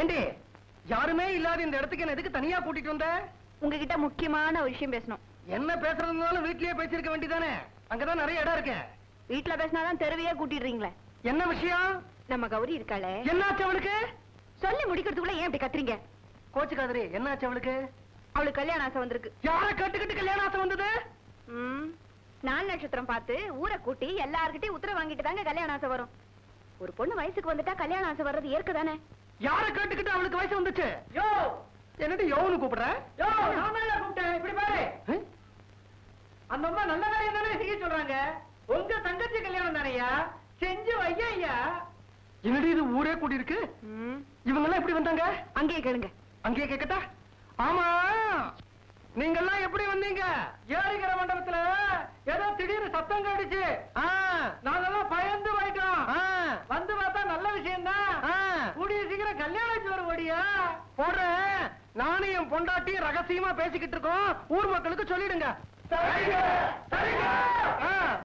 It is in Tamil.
ஏண்டி யாருமே இல்லாத இந்த இடத்துக்கு என்ன எதுக்கு தனியா கூட்டிட்டு வந்த? உங்ககிட்ட முக்கியமான ஒரு விஷயம் பேசணும். என்ன பேசுறதுனாலும் வீட்லயே பேசிருக்க வேண்டியதானே? அங்கதான் நிறைய இடம் இருக்கு. வீட்டுல பேசினாதான் தெருவையே கூட்டிடுறீங்களே. என்ன விஷயம்? நம்ம கௌரி இருக்காளே. என்னாச்சு அவளுக்கு? சொல்லி முடிக்கிறதுக்குள்ள ஏன் இப்படி கத்துறீங்க? கோச்சு காதரி என்னாச்சு அவளுக்கு? அவளுக்கு கல்யாண ஆசை வந்திருக்கு. யார கேட்டுக்கிட்டு கல்யாணம் ஆசை வந்தது? நாள் நட்சத்திரம் பார்த்து ஊரை கூட்டி எல்லார்கிட்டயும் உத்தரவு வாங்கிட்டு தாங்க கல்யாண ஆசை வரும். ஒரு பொண்ணு வயசுக்கு வந்துட்டா கல்யாண ஆசை வர்றது ஏற்கதானே? யார கேட்டுக்கிட்டு அவளுக்கு வயசு வந்துச்சு? யோ! என்னடி யோன்னு கூப்பிடுற? யோ நான் கூப்பிட்டேன். இப்படி பாரு. அந்த அம்மா நல்ல காரியம் தானே செய்ய சொல்றாங்க. உங்க தங்கச்சி கல்யாணம் தானையா? செஞ்சு வையா ஐயா. என்னடி இது ஊரே கூடி இருக்கு இவங்க எல்லாம் எப்படி வந்தாங்க? அங்கேயே கேளுங்க. அங்கேயே கேக்கட்டா ஆமா. நீங்க எல்லாம் எப்படி வந்தீங்க? ஏரிக்கிற மண்டபத்துல ஏதோ திடீர்னு சத்தம் கேட்டுச்சு. நாங்கெல்லாம் பயந்து போயிட்டோம் வந்து பார்த்தா நல்ல விஷயம் தான் கூடிய சீக்கிரம் கல்யாணம் ஓடியா போடுறேன் நானும் என் பொண்டாட்டி ரகசியமா பேசிக்கிட்டு இருக்கோம். ஊர் மக்களுக்கு சொல்லிடுங்க.